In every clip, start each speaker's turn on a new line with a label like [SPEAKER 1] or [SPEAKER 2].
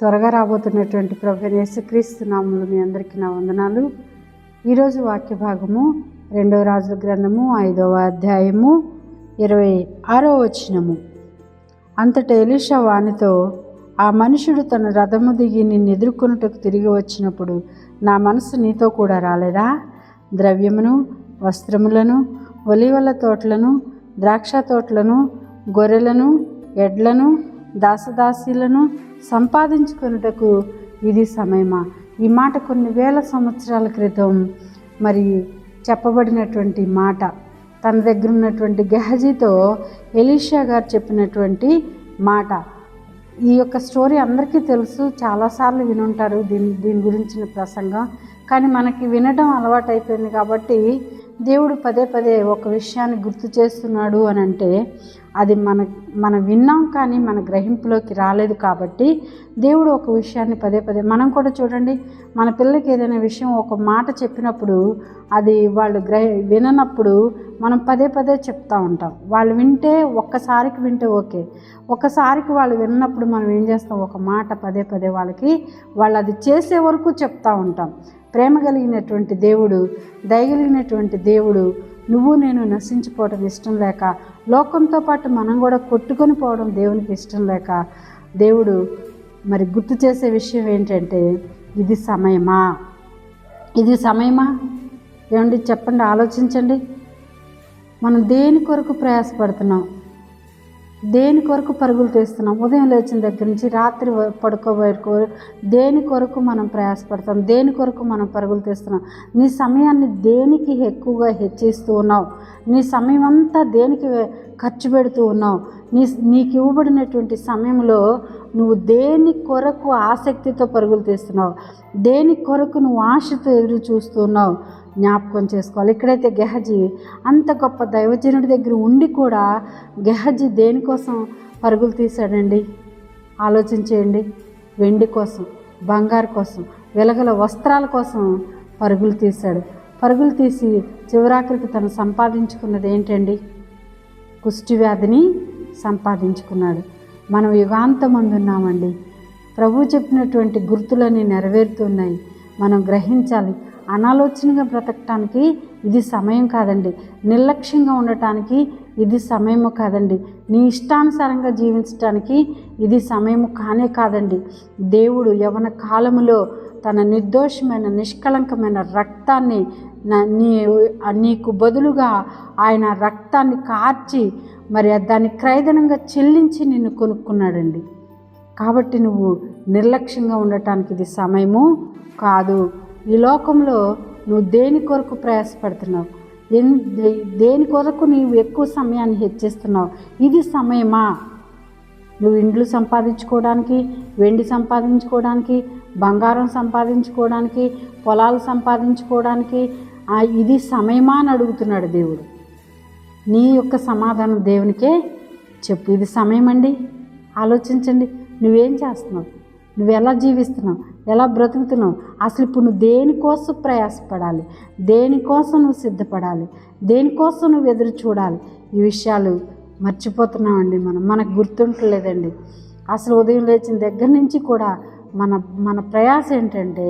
[SPEAKER 1] త్వరగా రాబోతున్నటువంటి ప్రభు యేసుక్రీస్తు నామములు మీ అందరికీ నా వందనాలు. ఈరోజు వాక్య భాగము రెండవ రాజుల గ్రంథము ఐదవ అధ్యాయము ఇరవై ఆరో వచనము. అంతట ఎలీషా వానితో ఆ మనుషుడు తన రథము దిగి నిన్ను ఎదుర్కొనుటకు తిరిగి వచ్చినప్పుడు నా మనసు నీతో కూడా రాలేదా? ద్రవ్యమును వస్త్రములను ఒలివల తోటలను ద్రాక్ష తోటలను గొర్రెలను ఎడ్లను దాసదాసీలను సంపాదించుకొనుటకు ఇది సమయమా? ఈ మాట కొన్ని వేల సంవత్సరాల క్రితం మరి చెప్పబడినటువంటి మాట. తన దగ్గర ఉన్నటువంటి గెహజీతో ఎలీషా గారు చెప్పినటువంటి మాట. ఈ యొక్క స్టోరీ అందరికీ తెలుసు చాలాసార్లు వినుంటారు దీని దీని గురించిన ప్రసంగం. కానీ మనకి వినడం అలవాటు అయిపోయింది కాబట్టి దేవుడు పదే పదే ఒక విషయాన్ని గుర్తు చేస్తున్నాడు అని అంటే అది మన మనం విన్నాం కానీ మన గ్రహింపులోకి రాలేదు కాబట్టి దేవుడు ఒక విషయాన్ని పదే పదే మనం కూడా చూడండి మన పిల్లలకి ఏదైనా విషయం ఒక మాట చెప్పినప్పుడు అది వాళ్ళు గ్రహ విననప్పుడు మనం పదే పదే చెప్తూ ఉంటాం. వాళ్ళు వింటే ఒక్కసారికి వింటే ఓకే. ఒకసారికి వాళ్ళు విన్నప్పుడు మనం ఏం చేస్తాం? ఒక మాట పదే పదే వాళ్ళకి వాళ్ళు అది చేసే వరకు చెప్తూ ఉంటాం. ప్రేమ కలిగినటువంటి దేవుడు దయగలిగినటువంటి దేవుడు నువ్వు నేను నశించిపోవడం ఇష్టం లేక లోకంతో పాటు మనం కూడా కొట్టుకొని పోవడం దేవునికి ఇష్టం లేక దేవుడు మరి గుర్తు చేసే విషయం ఏంటంటే ఇది సమయమా? ఇది సమయమా? ఏమండి చెప్పండి ఆలోచించండి. మనం దేని కొరకు ప్రయాసపడుతున్నాం? దేని కొరకు పరుగులు తీస్తున్నాం? ఉదయం లేచిన దగ్గర నుంచి రాత్రి పడుకోబోయే దేని కొరకు మనం ప్రయాసపడతాం? దేని కొరకు మనం పరుగులు తీస్తున్నాం? నీ సమయాన్ని దేనికి ఎక్కువగా హెచ్చిస్తూ ఉన్నావు? నీ సమయం అంతా దేనికి ఖర్చు పెడుతూ ఉన్నావు? నీ నీకు ఇవ్వబడినటువంటి సమయంలో నువ్వు దేని కొరకు ఆసక్తితో పరుగులు తీస్తున్నావు? దేని కొరకు నువ్వు ఆశతో ఎదురు చూస్తున్నావు జ్ఞాపకం చేసుకోవాలి. ఇక్కడైతే గెహజీ అంత గొప్ప దైవజనుడి దగ్గర ఉండి కూడా గెహజీ దేనికోసం పరుగులు తీశాడండి? ఆలోచించేయండి వెండి కోసం బంగారు కోసం వెలగల వస్త్రాల కోసం పరుగులు తీశాడు. పరుగులు తీసి చివరాఖరికి తను సంపాదించుకున్నది ఏంటండి? కుష్టి వ్యాధిని సంపాదించుకున్నాడు. మనం యుగాంతమందున్నామండి ప్రభు చెప్పినటువంటి గుర్తులన్నీ నెరవేరుతున్నాయి మనం గ్రహించాలి. అనాలోచనగా బ్రతకటానికి ఇది సమయం కాదండి. నిర్లక్ష్యంగా ఉండటానికి ఇది సమయము కాదండి. నీ ఇష్టానుసారంగా జీవించటానికి ఇది సమయము కానే కాదండి. దేవుడు యవన కాలములో తన నిర్దోషమైన నిష్కళంకమైన రక్తాన్ని నీ నీకు బదులుగా ఆయన రక్తాన్ని కార్చి మరి దాన్ని క్రైదనంగా చెల్లించి నిన్ను కొనుక్కున్నాడండి. కాబట్టి నువ్వు నిర్లక్ష్యంగా ఉండటానికి ఇది సమయము కాదు. ఈ లోకంలో నువ్వు దేని కొరకు ప్రయాసపడుతున్నావు? ఎన్ దేని కొరకు నీవు ఎక్కువ సమయాన్ని హెచ్చిస్తున్నావు? ఇది సమయమా? నువ్వు ఇండ్లు సంపాదించుకోవడానికి వెండి సంపాదించుకోవడానికి బంగారం సంపాదించుకోవడానికి పొలాలు సంపాదించుకోవడానికి ఇది సమయమా అని అడుగుతున్నాడు దేవుడు. నీ యొక్క సమాధానం దేవునికే చెప్పు. ఇది సమయం అండి ఆలోచించండి. నువ్వేం చేస్తున్నావు? నువ్వు ఎలా జీవిస్తున్నావు? ఎలా బ్రతుకుతున్నావు? అసలు ఇప్పుడు నువ్వు దేనికోసం ప్రయాసపడాలి? దేనికోసం నువ్వు సిద్ధపడాలి? దేనికోసం నువ్వు ఎదురు చూడాలి? ఈ విషయాలు మర్చిపోతున్నామండి మనం. మనకు గుర్తుంటలేదండి. అసలు ఉదయం లేచిన దగ్గర నుంచి కూడా మన మన ప్రయాస ఏంటంటే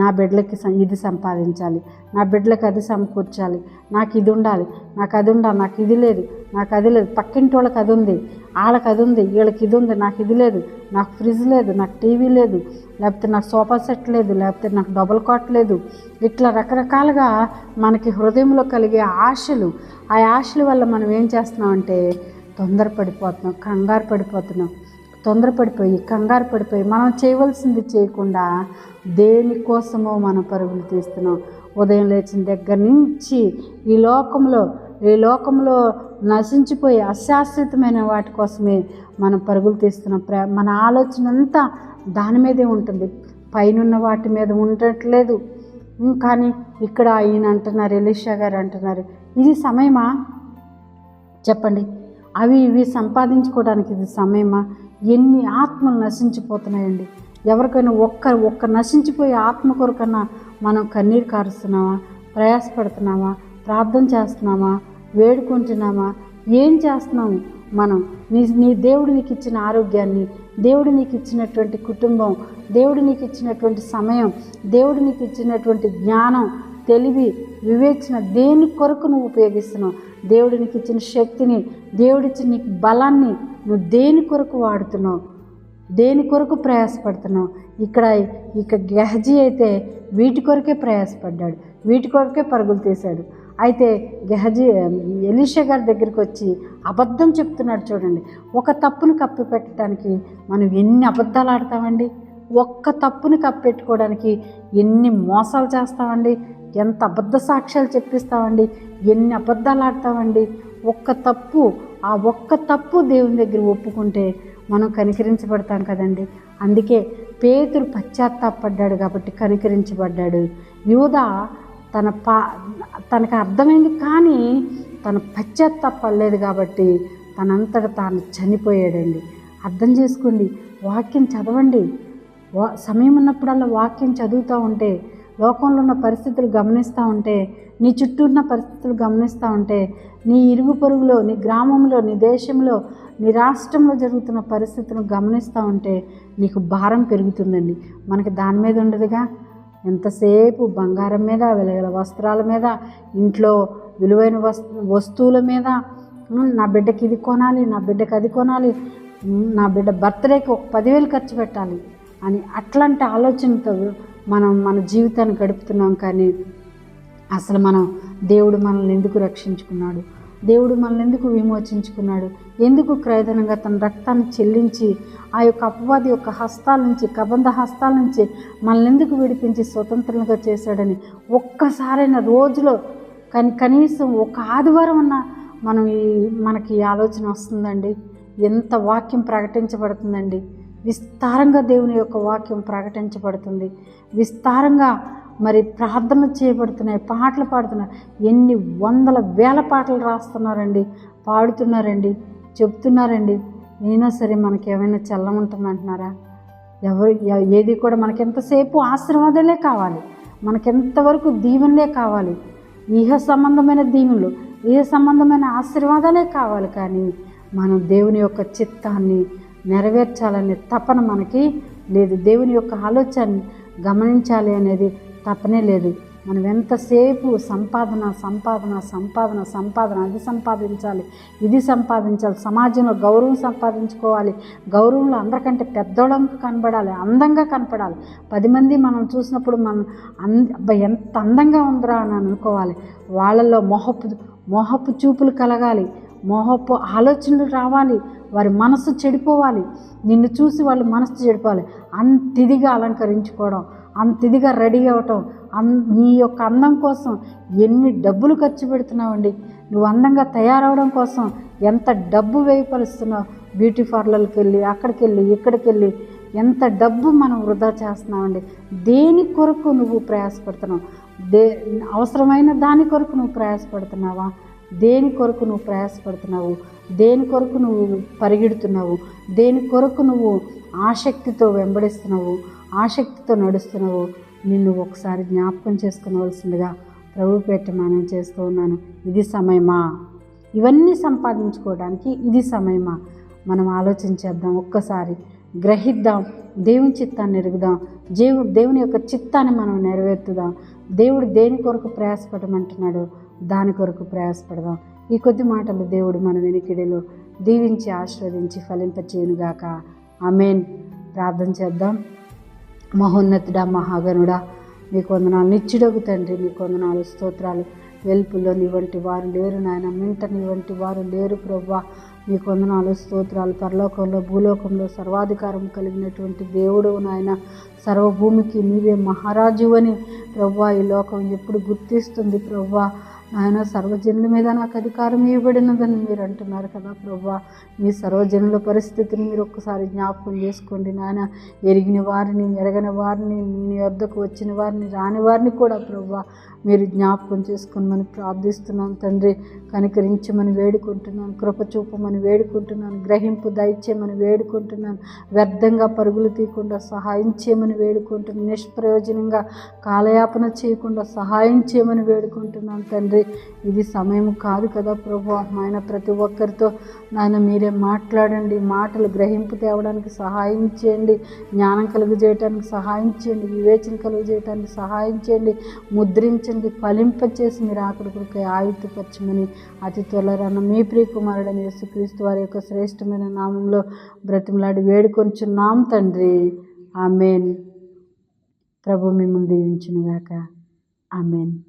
[SPEAKER 1] నా బిడ్డలకి ఇది సంపాదించాలి నా బిడ్డలకు అది సమకూర్చాలి నాకు ఇది ఉండాలి నాకు అది ఉండాలి నాకు ఇది లేదు నాకు అది లేదు పక్కింటి వాళ్ళకి అది ఉంది వాళ్ళకి అది ఉంది వీళ్ళకి ఇది ఉంది నాకు ఇది లేదు నాకు ఫ్రిడ్జ్ లేదు నాకు టీవీ లేదు లేకపోతే నాకు సోఫా సెట్ లేదు లేకపోతే నాకు డబుల్ కాట్ లేదు ఇట్లా రకరకాలుగా మనకి హృదయంలో కలిగే ఆశలు ఆ ఆశల వల్ల మనం ఏం చేస్తున్నామంటే తొందరపడిపోతున్నాం కంగారు పడిపోతున్నాం. తొందరపడిపోయి కంగారు పడిపోయి మనం చేయవలసింది చేయకుండా దేనికోసమో మనం పరుగులు తీస్తున్నాం. ఉదయం లేచిన దగ్గర నుంచి ఈ లోకంలో ఈ లోకంలో నశించిపోయి అశాశ్వతమైన వాటి కోసమే మనం పరుగులు తీస్తున్నాం. ప్ర మన ఆలోచన అంతా దాని మీదే ఉంటుంది. పైనున్న వాటి మీద ఉండట్లేదు. కానీ ఇక్కడ ఈయన అంటున్నారు ఎలీషా గారు అంటున్నారు ఇది సమయమా? చెప్పండి. అవి ఇవి సంపాదించుకోవడానికి ఇది సమయమా? ఎన్ని ఆత్మలు నశించిపోతున్నాయండి. ఎవరికైనా ఒక్క ఒక్క నశించిపోయే ఆత్మ కొరకన్నా మనం కన్నీరు కారుస్తున్నామా? ప్రయాసపడుతున్నామా? ప్రార్థన చేస్తున్నామా? వేడుకుంటున్నామా? ఏం చేస్తున్నాము మనం? నీ నీ దేవుడు నీకు ఇచ్చిన ఆరోగ్యాన్ని దేవుడు నీకు ఇచ్చినటువంటి కుటుంబం దేవుడు నీకు ఇచ్చినటువంటి సమయం దేవుడు నీకు ఇచ్చినటువంటి జ్ఞానం తెలివి వివేచన దేని కొరకు నువ్వు ఉపయోగిస్తున్నావు? దేవుడు నీకు ఇచ్చిన శక్తిని దేవుడిచ్చిన నీకు బలాన్ని నువ్వు దేని కొరకు వాడుతున్నావు? దేని కొరకు ప్రయాసపడుతున్నావు? ఇక్కడ ఇక గెహజీ అయితే వీటి కొరకే ప్రయాసపడ్డాడు వీటి కొరకే పరుగులు తీశాడు. అయితే గెహజీ ఎలీషా గారి దగ్గరికి వచ్చి అబద్ధం చెప్తున్నాడు చూడండి. ఒక తప్పును కప్పి పెట్టడానికి మనం ఎన్ని అబద్ధాలు ఆడతామండి? ఒక్క తప్పుని కప్పెట్టుకోవడానికి ఎన్ని మోసాలు చేస్తామండి? ఎంత అబద్ధ సాక్ష్యాలు చెప్పిస్తామండి? ఎన్ని అబద్ధాలు ఆడతామండి? ఒక్క తప్పు ఆ ఒక్క తప్పు దేవుని దగ్గర ఒప్పుకుంటే మనం కనికరించబడతాం కదండి. అందుకే పేతురు పశ్చాత్తాపడ్డాడు కాబట్టి కనికరించబడ్డాడు. యూద తన పా తనకు అర్థమైంది కానీ తన పశ్చాత్తాపడలేదు కాబట్టి తనంతట తాను చనిపోయాడండి. అర్థం చేసుకోండి వాక్యం చదవండి. వా సమయం ఉన్నప్పుడల్లా వాక్యం చదువుతూ ఉంటే లోకంలో ఉన్న పరిస్థితులు గమనిస్తూ ఉంటే నీ చుట్టూ ఉన్న పరిస్థితులు గమనిస్తూ ఉంటే నీ ఇరుగు పొరుగులో నీ గ్రామంలో నీ దేశంలో నీ రాష్ట్రంలో జరుగుతున్న పరిస్థితులను గమనిస్తూ ఉంటే నీకు భారం పెరుగుతుందండి. మనకి దాని మీద ఉండదుగా. ఎంతసేపు బంగారం మీద వెలగల వస్త్రాల మీద ఇంట్లో విలువైన వస్తు వస్తువుల మీద నా బిడ్డకి ఇది కొనాలి నా బిడ్డకి అది కొనాలి నా బిడ్డ బర్త్డేకి ఒక పదివేలు ఖర్చు పెట్టాలి అని అట్లాంటి ఆలోచనతో మనం మన జీవితాన్ని గడుపుతున్నాం కానీ అసలు మనం దేవుడు మనల్ని ఎందుకు రక్షించుకున్నాడు? దేవుడు మనల్ని ఎందుకు విమోచించుకున్నాడు? ఎందుకు క్రయధనంగా తన రక్తాన్ని చెల్లించి ఆ యొక్క అపవాది యొక్క హస్తాల నుంచి కబంధ హస్తాల నుంచి మనల్ని ఎందుకు విడిపించి స్వతంత్రంగా చేశాడని ఒక్కసారైన రోజులో కానీ కనీసం ఒక ఆదివారం అన్న మనం ఈ మనకి ఆలోచన వస్తుందండి. ఎంత వాక్యం ప్రకటించబడుతుందండి. విస్తారంగా దేవుని యొక్క వాక్యం ప్రకటించబడుతుంది. విస్తారంగా మరి ప్రార్థన చేయబడుతున్నాయి పాటలు పాడుతున్నారు. ఎన్ని వందల వేల పాటలు రాస్తున్నారండి పాడుతున్నారండి చెప్తున్నారండి. అయినా సరే మనకి ఏమైనా చల్లముంటుందంటున్నారా ఎవరు ఏది కూడా మనకి ఎంతసేపు ఆశీర్వాదాలే కావాలి. మనకి ఎంతవరకు దీవెనలే కావాలి. ఇహ సంబంధమైన దీవెనలు ఇహ సంబంధమైన ఆశీర్వాదాలే కావాలి కానీ మనం దేవుని యొక్క చిత్తాన్ని నెరవేర్చాలనే తపన మనకి లేదు. దేవుని యొక్క ఆలోచన గమనించాలి అనేది తపనే లేదు. మనం ఎంతసేపు సంపాదన సంపాదన సంపాదన సంపాదన అది సంపాదించాలి ఇది సంపాదించాలి సమాజంలో గౌరవం సంపాదించుకోవాలి గౌరవంలో అందరికంటే పెద్దోళం కనబడాలి అందంగా కనపడాలి. పది మంది మనం చూసినప్పుడు మనం అన్ ఎంత అందంగా ఉందిరా అని అనుకోవాలి. వాళ్ళల్లో మోహపు మోహపు చూపులు కలగాలి. మోహపు ఆలోచనలు రావాలి. వారి మనసు చెడిపోవాలి. నిన్ను చూసి వాళ్ళ మనసు చెడిపోవాలి. అంత ఇదిగా అలంకరించుకోవడం అంత ఇదిగా రెడీ అవ్వటం అన్ నీ యొక్క అందం కోసం ఎన్ని డబ్బులు ఖర్చు పెడుతున్నావండి. నువ్వు అందంగా తయారవడం కోసం ఎంత డబ్బు వేయపరుస్తున్నావు బ్యూటీ పార్లర్కి వెళ్ళి అక్కడికి వెళ్ళి ఇక్కడికి వెళ్ళి ఎంత డబ్బు మనం వృధా చేస్తున్నామండి. దేని కొరకు నువ్వు ప్రయాసపడుతున్నావు? దే అవసరమైన దాని కొరకు నువ్వు ప్రయాసపడుతున్నావా? దేని కొరకు నువ్వు ప్రయాసపడుతున్నావు? దేని కొరకు నువ్వు పరిగెడుతున్నావు? దేని కొరకు నువ్వు ఆసక్తితో వెంబడిస్తున్నావు? ఆసక్తితో నడుస్తున్నావు? నిన్ను ఒకసారి జ్ఞాపకం చేసుకునవలసిందిగా ప్రభు పేట మనం చేస్తూ ఉన్నాను. ఇది సమయమా? ఇవన్నీ సంపాదించుకోవడానికి ఇది సమయమా? మనం ఆలోచించేద్దాం ఒక్కసారి గ్రహిద్దాం. దేవుని చిత్తాన్ని ఎరుగుదాం. దేవు దేవుని యొక్క చిత్తాన్ని మనం నెరవేర్తుదాం దేవుడు దేని కొరకు ప్రయాసపడమంటున్నాడు? దాని కొరకు ప్రయాసపడదాం. ఈ కొద్ది మాటలు దేవుడు మన వెనుకిడిలో దీవించి ఆశీర్వదించి ఫలింపచేయునుగాక. ఆమెన్. ప్రార్థన చేద్దాం. మహోన్నతుడా మహాగణుడా మీకు కొందనాలు నిచ్చుడగు తండ్రి మీ కొందనాలు స్తోత్రాలు. వెల్పుల్లో నీ వంటి వారు లేరు నాయన. మింట నీ వంటి వారు లేరు ప్రభా మీ కొందనాలు స్తోత్రాలు. పరలోకంలో భూలోకంలో సర్వాధికారం కలిగినటువంటి దేవుడు నాయన. సర్వభూమికి నీవే మహారాజు అని ప్రభా ఈ లోకం ఎప్పుడు గుర్తిస్తుంది ప్రభా ఆయన సర్వజనుల మీద నాకు అధికారం ఇవ్వబడినదని మీరు అంటున్నారు కదా ప్రభా. మీ సర్వజనుల పరిస్థితిని మీరు ఒక్కసారి జ్ఞాపకం చేసుకోండి నాయన. ఎరిగిన వారిని ఎరగని వారిని నీ వద్దకు వచ్చిన వారిని రాని వారిని కూడా ప్రభా మీరు జ్ఞాపకం చేసుకోమని ప్రార్థిస్తున్నాను తండ్రి. కనికరించమని వేడుకుంటున్నాను కృప చూపమని వేడుకుంటున్నాను గ్రహింపు దయచేయమని వేడుకుంటున్నాను వ్యర్థంగా పరుగులు తీయకుండా సహాయం చేయమని వేడుకుంటున్నాను నిష్ప్రయోజనంగా కాలయాపన చేయకుండా సహాయం చేయమని వేడుకుంటున్నాను తండ్రి. తండ్రి ఇది సమయం కాదు కదా ప్రభు. ఆయన ప్రతి ఒక్కరితో నాయన మీరే మాట్లాడండి. మాటలు గ్రహింపు తేవడానికి సహాయం చేయండి. జ్ఞానం కలుగు చేయడానికి సహాయం చేయండి. వివేచన కలుగు చేయడానికి సహాయం చేయండి. ముద్రించండి. ఫలింపచేసి మీరు ఆకలికి ఆయుధపరచమని అతి త్వరలో మీ ప్రియ కుమారుడని యేసుక్రీస్తు వారి యొక్క శ్రేష్టమైన నామంలో బ్రతిమలాడి వేడుకొంచున్నాం తండ్రి. ఆమెన్. ప్రభు మిమ్మల్ని దీవించునుగాక. ఆమెన్.